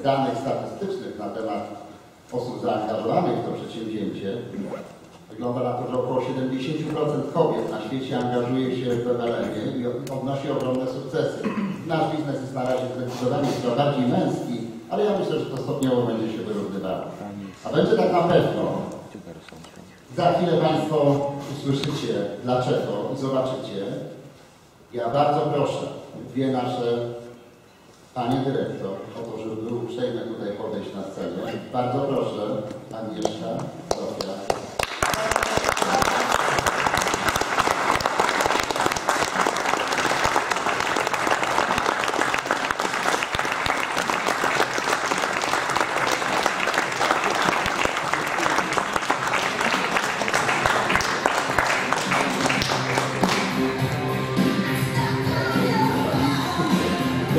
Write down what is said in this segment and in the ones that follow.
z danych statystycznych na temat osób zaangażowanych w to przedsięwzięcie, wygląda na to, że około 70% kobiet na świecie angażuje się w MLM i odnosi ogromne sukcesy. Nasz biznes jest na razie zdecydowanie chyba bardziej męski, ale ja myślę, że to stopniowo będzie się wyrównywało. A będzie tak na pewno. Za chwilę Państwo usłyszycie dlaczego i zobaczycie. Ja bardzo proszę dwie nasze Panie Dyrektor o to, żeby był uprzejmy tutaj podejść na scenę. Bardzo proszę Sofia.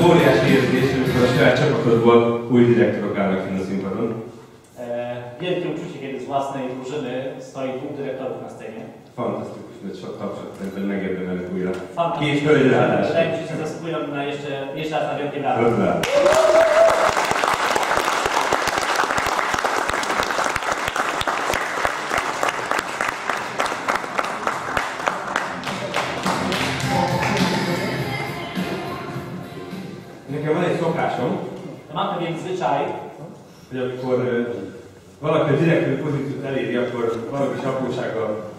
Óriási érzés, amikor a saját csapatodból új direktorok állnak finn a színpadon. Wielkie uczucie, kiedy z własnej drużyny stoi dwóch dyrektorów na scenie. Fantasztikus, mert sok tapsot szerintem megérdemelnek újra. Két Fantastycznie. hölgy ráadásul. Wydaje mi się, że zasługują na jeszcze, jeszcze raz na wielkie brawa. Mam pewien zwyczaj, hogy amikor valaki a direktőr pozíciót eléri, akkor valami aprósággal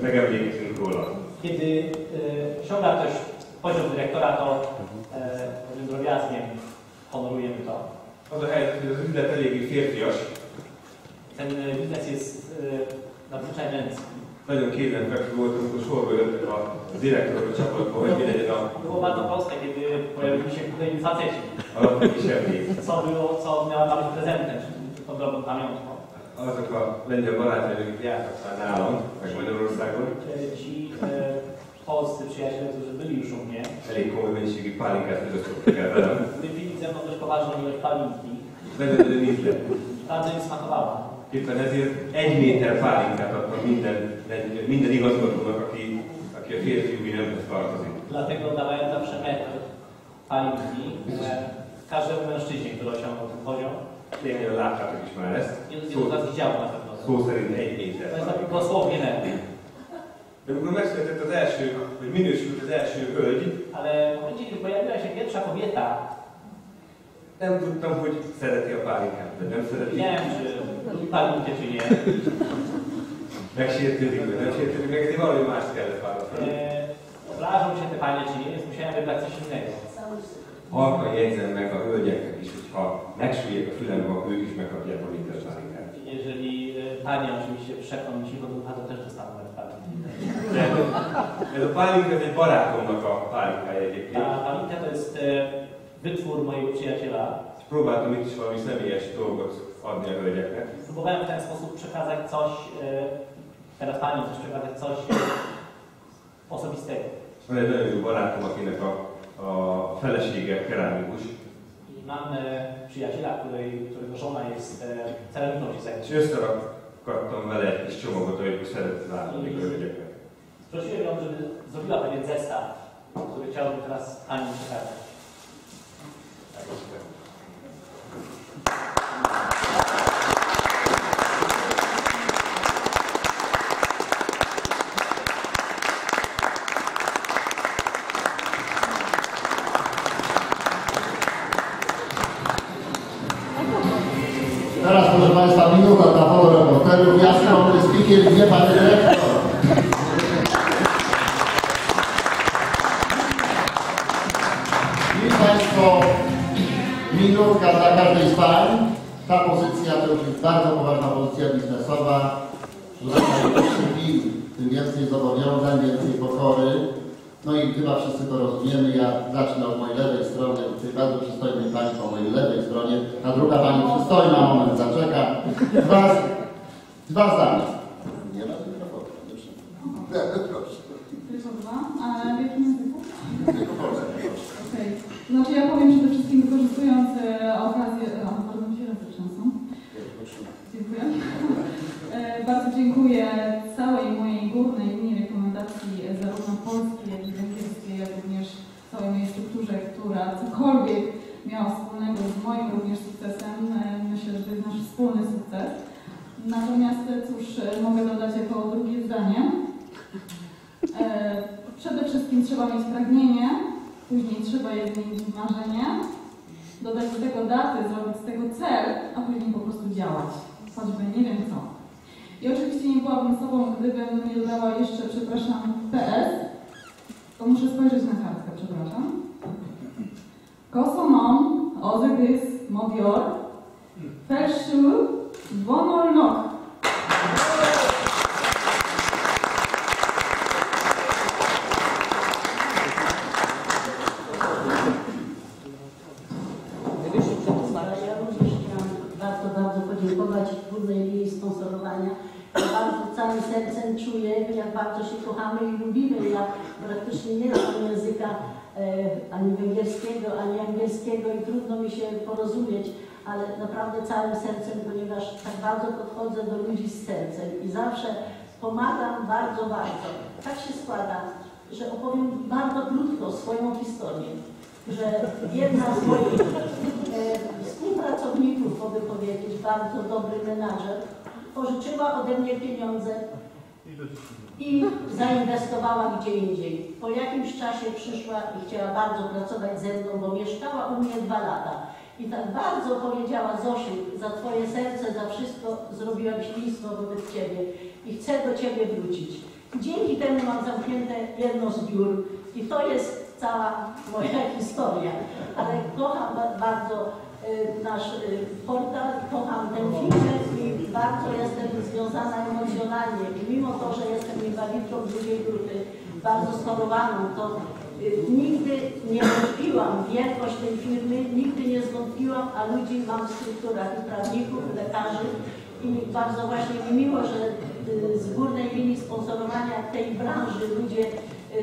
megemlékezünk róla. kiedy osiąga ktoś poziom dyrektora, to e, drobiazgiem honorujemy to. Az a helyzet, hogy az üzlet eléggé férfias, Ten biznes jest e, nadzwyczaj męski. Nagyon kézenfekvő volt, amikor sorba jöttek a direktorok csapatba, hogy mi legyen a Było bardzo proste, kiedy pojawili się tutaj faceci. alapok kis emlék. Co było, co miała być prezentem, czy tą drobną pamiątką. Azok a lengyel barátaim, akik jártak már nálam, meg Magyarországon, Ci polscy przyjaciele, którzy byli już u mnie, elég komoly mennyiségű pálinkát fogyasztottak el velem. wypili ze mną dość poważną ilość palinki. Nagyon ízlet. Bardzo im smakowała. Éppen ezért egy méter pálinkát adtam minden, minden igazgatónak, aki, aki a férfiúi nemhez tartozik. Dlatego dawałem zawsze metr palinki każdemu mężczyźnie, który osiągnął ten poziom. Tényleg láttátok is már ezt. Szó, szó szerint egy méter pálinka. taki dosłownie metr. De amikor megszületett az első, vagy minősült az első hölgy, Ale w momencie, kiedy pojawiła się pierwsza kobieta, nem tudtam, hogy szereti a pálinkát, vagy nem szereti. nie wiem, czy palinkę, czy nie. Megsértődik, vagy nem sértődik, meg ezért valami más kellett választani. E, Obrażą się te panie, czy nie, więc musiałem wybrać coś innego. Halkan jegyzem meg a hölgyeknek is, hogyha megsüllyek a fülembe, akkor ők is megkapják a méter pálinkát. Jeżeli e, panie oczywiście przekną mi cicho ducha, to też dostaną. De ez a pálinka ez egy barátomnak a pálinkája egyébként. Ta palinka to jest e, wytwór mojego przyjaciela. Itt is valami személyes dolgot adni a hölgyeknek. Próbowałem w ten sposób przekazać coś, e, teraz paniom też przekazać coś e, osobistego. Van egy nagyon jó barátom, akinek a, a felesége kerámikus, I mam e, przyjaciela, której, którego żona jest celebrytą és összerakadtam vele egy kis csomagot, hogy szeretett látni a hölgyeknek. Prosiłem ją, żeby zrobiła pewien zestaw, który chciałbym teraz Ani przekazać. Minutka dla każdej z Pań. Ta pozycja to już jest bardzo poważna pozycja biznesowa. Tutaj tym więcej zobowiązań, więcej pokory. No i chyba wszyscy to rozumiemy. Ja zacznę od mojej lewej strony, tej bardzo przystojnej pani po mojej lewej stronie. Ta druga pani przystojna, moment zaczeka. Dwa, dwa zdania. Nie ma mikrofonu. Proszę. Tylko dwa, ale w jakim języku? Tylko proszę. Okej. Znaczy ja powiem przede wszystkim trzęsą. Dziękuję. E, bardzo dziękuję całej mojej górnej linii rekomendacji, e, zarówno polskiej, jak i węgierskiej, jak również całej mojej strukturze, która cokolwiek miała wspólnego z moim również sukcesem. E, Myślę, że to jest nasz wspólny sukces. Natomiast cóż, mogę dodać jako drugie zdanie. Przede wszystkim trzeba mieć pragnienie, później trzeba je zmienić w marzenie, dodać do tego daty, zrobić z tego cel, a później po prostu działać. Choćby nie wiem co. I oczywiście nie byłabym sobą, gdybym nie dodała jeszcze, przepraszam, PS. To muszę spojrzeć na kartkę, przepraszam. Kosomon, Ozegys, Mobior, Felszu, Dwonornok. Najwyższy przepis, ale ja również chciałam bardzo, bardzo podziękować Górnej Linii Sponsorowania. Ja bardzo całym sercem czuję, jak bardzo się kochamy i lubimy. Ja praktycznie nie znam języka e, ani węgierskiego, ani angielskiego i trudno mi się porozumieć, ale naprawdę całym sercem, ponieważ tak bardzo podchodzę do ludzi z sercem i zawsze pomagam bardzo, bardzo. Tak się składa, że opowiem bardzo krótko swoją historię że jedna z moich e, współpracowników, mogę powiedzieć, bardzo dobry menadżer, pożyczyła ode mnie pieniądze i zainwestowała gdzie indziej. Po jakimś czasie przyszła i chciała bardzo pracować ze mną, bo mieszkała u mnie dwa lata. I tak bardzo powiedziała Zosiu, za Twoje serce, za wszystko zrobiłam świństwo wobec Ciebie i chcę do Ciebie wrócić. Dzięki temu mam zamknięte jedno z biur i to jest cała moja historia. Ale kocham ba- bardzo y, nasz y, portal, kocham tę firmę i bardzo jestem związana emocjonalnie. I mimo to, że jestem inwalidką drugiej grupy, bardzo schorowaną, to nigdy nie wątpiłam w wielkość tej firmy, nigdy nie zwątpiłam, a ludzi mam w strukturach i prawników, lekarzy. I bardzo właśnie mi miło, że y, z górnej linii sponsorowania tej branży ludzie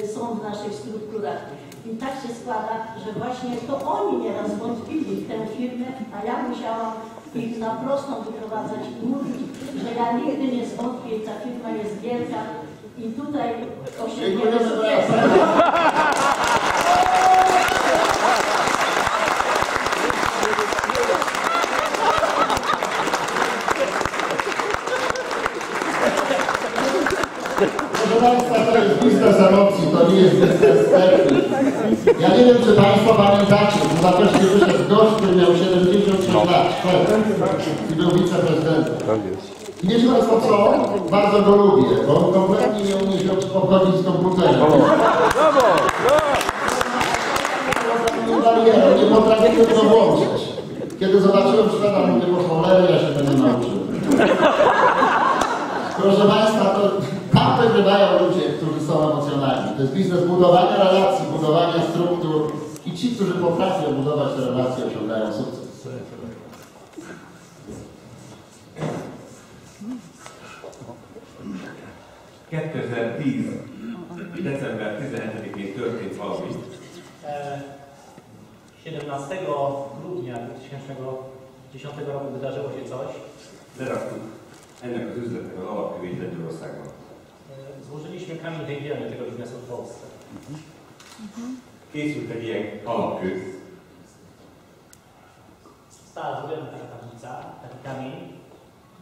y, są w naszych strukturach. I tak się składa, że właśnie to oni nieraz wątpili w tę firmę, a ja musiałam ich na prostą wyprowadzać i mówić, że ja nigdy nie zwątpię, ta firma jest wielka i tutaj osiągniemy Dziękujemy sukces. bardzo. Proszę Państwa, to jest biznes emocji, to nie jest biznes technik. Ja nie wiem, czy Państwo pamiętacie, w Budapeszcie wyszedł gość, który miał 76 lat, był wiceprezydentem. I wiecie Państwo co? Bardzo go lubię, bo on kompletnie nie umie się obchodzić z komputerem. Nie barierę, nie potrafię tego włączyć. Kiedy zobaczyłem Szweda, mówię, po cholerę, ja się będę nauczył. Proszę Państwa, to tam wygrywają ludzie, którzy są emocjonalni. To jest biznes budowania relacji, budowania struktur i ci, którzy potrafią budować te relacje, osiągają sukces. December 17-én történt valami, E, 17 grudnia 2010 roku wydarzyło się coś. leraktuk ennek az üzletnek az alapkövét Lengyelországban. Złożyliśmy kamień węgielny tego biznesu w Polsce. Készült egy ilyen alapkő, Została zrobiona taka tablica, taki kamień.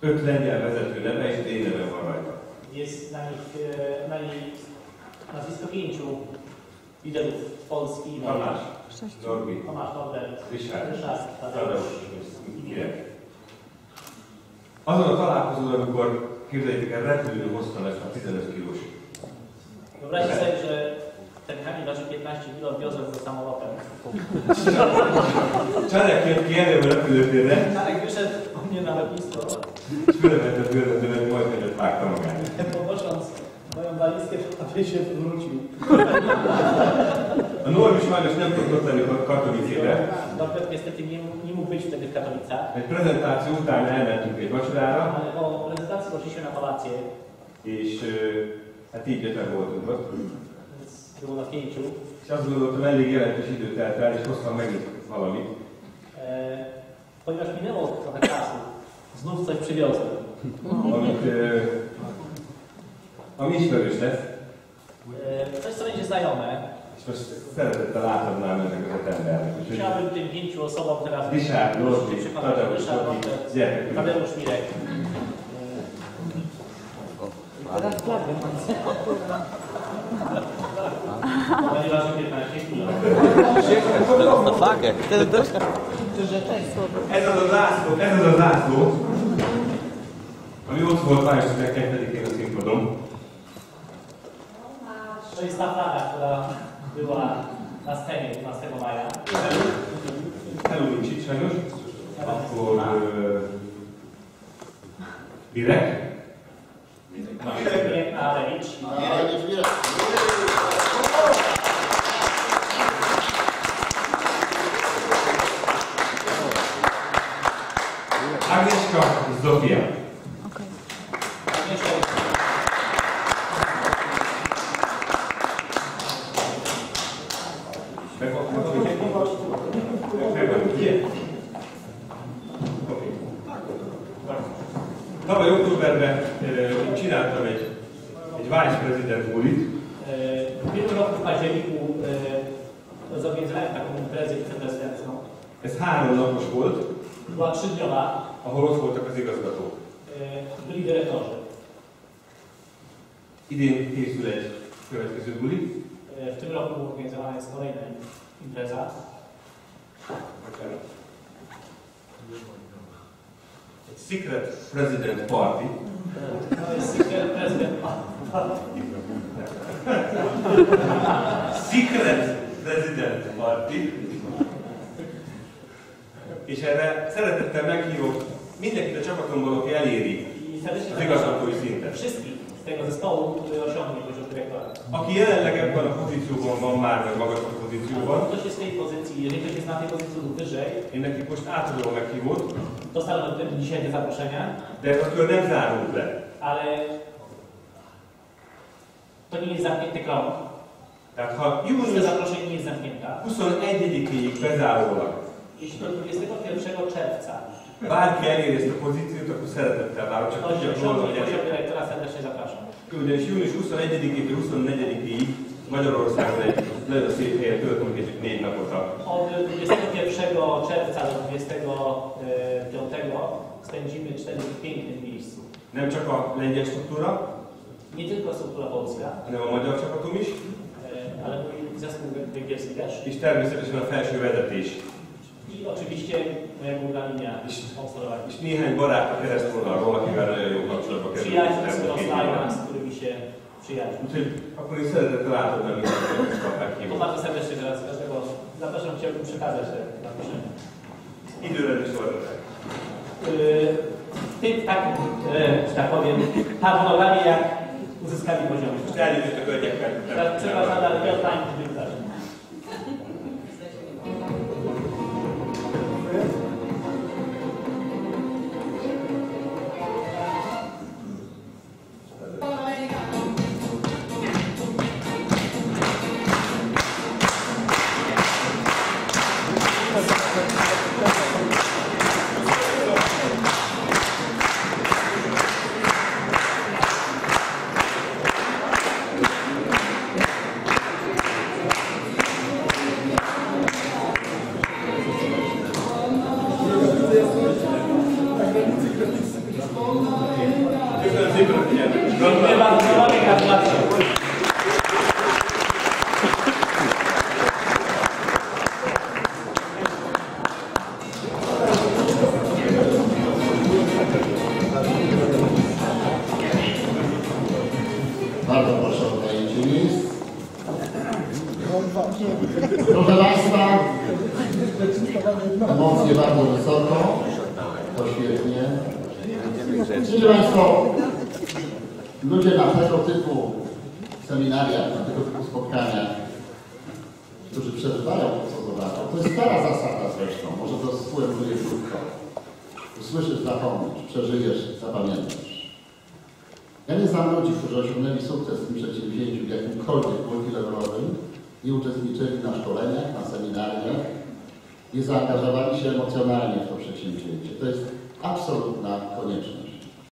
öt lengyel vezető neve és az én nevem van rajta. Jest na, nich, e, na niej nazwisko pięciu liderów Polski. i Tamás, Norbi, Tomasz Norbert, Ryszard, Ryszard, Tadeusz Tadeusz. és Kirek. Azon a találkozón, amikor képzeljétek el, repülőn hoztam ezt a 15 kilós Wyobraźcie sobie, że ten kamień waży 15 kg, wiozłem go samolotem. Cselek jött ki repülőtérre, Marek wyszedł Nyilván, aki iszta alatt. És fölvetett bőröndőnek, majd egyet vágta magát. Pontosan, vajon már iszkés a fését Nucsi? A Norm is sajnos nem tudott lenni a Katowicébe. Egy prezentáció után elmentünk egy vacsorára. A prezentációs is jön a palácé. És hát így öten voltunk ott. És azt gondoltam, elég jelentős időt telt el, és hoztam megint valamit. Ponieważ minęło trochę czasu, znów coś przywiozłem. Amit, ö, ami ismerős lesz. E, coś, co będzie znajome. Szeretettel átadnám ennek az Chciałbym tym pięciu osobom teraz Ryszard, Lordi, Przypadek Tadeusz, Ryszard, Lordi, Lordi, gyertek. Tadeusz Mirek. Ponieważ 15 minut. Na flagę. Ez az a zászló, ez az a zászló, ami ott volt május 12-én a színpadon. To jest ta flaga, która była na scenie 12 maja. Elul nincs itt sajnos. Akkor uh, Birek. Mirek Adewicz. Ale nie wiesz. Sofia. Okay. Tavaly októberben eh, csináltam egy, egy Vice President bulit. Pillanat, a Zseniku, az a pénz látták, amit ez egy Ez három napos volt. Lassú nyilván ahol ott voltak az igazgatók. E, Byli dyrektorzy. Idén készül egy következő buli, W tym roku organizowana jest kolejna impreza. egy Secret President Party, secret prezydent. Secret President Party, és erre szeretettel meghívok mindenkit a csapatomból, aki eléri az igazgatói szintet. wszystkich z tego zespołu, który osiągnie poziom dyrektora. Aki jelenleg ebben a pozícióban van már, vagy magasabb pozícióban, Ktoś jest w tej pozycji, jeżeli ktoś jest na tej pozycji lub wyżej, én nekik most átadom a meghívót, dostaną wtedy dzisiaj te zaproszenia, de kör nem zárult le. ale to nie jest zamknięty krąg. Tehát ha június zaproszeń nie jest zamknięta. 21-ig bezárólag Jeśli do 21 czerwca bárki eléri ezt a pozíciót, akkor szeretettel várok, csak tudjak róla, hogy ez-. Ugyanis június 21-től 24-ig Magyarországon egy nagyon szép helyen töltünk egy négy napot a Od 21 czerwca do 25 spędzimy 4 dni w pięknym miejscu. nem csak a lengyel struktúra, Nie tylko struktura polska, hanem a magyar csapatom is, ale mój zespół węgierski też. és természetesen a felső vezetés. I oczywiście moja główna linia sponsorowania. És néhány barát a keresztvonalról, akivel nagyon jó kapcsolatba kerülünk. Przyjaciół z z którymi się przyjaźnił. Úgyhogy akkor én szeretettel átadnám mindenkinek a To meghívót. bardzo serdecznie teraz każdego zapraszam, chciałbym przekazać te zaproszenie. Időre is W tym takim, e, że tak powiem, harmonogramie jak uzyskali poziom. A hölgyekkel. Teraz przepraszam, ale nie na tego typu seminariach, na tego typu spotkaniach, którzy co zobaczą, to jest stara zasada zresztą, może to spłynie krótko. Usłyszysz, zapomnisz, przeżyjesz, zapamiętasz. Ja nie znam ludzi, którzy osiągnęli sukces w tym przedsięwzięciu w jakimkolwiek multilevelowym, nie uczestniczyli na szkoleniach, na seminariach, nie zaangażowali się emocjonalnie w to przedsięwzięcie. To jest absolutna konieczność.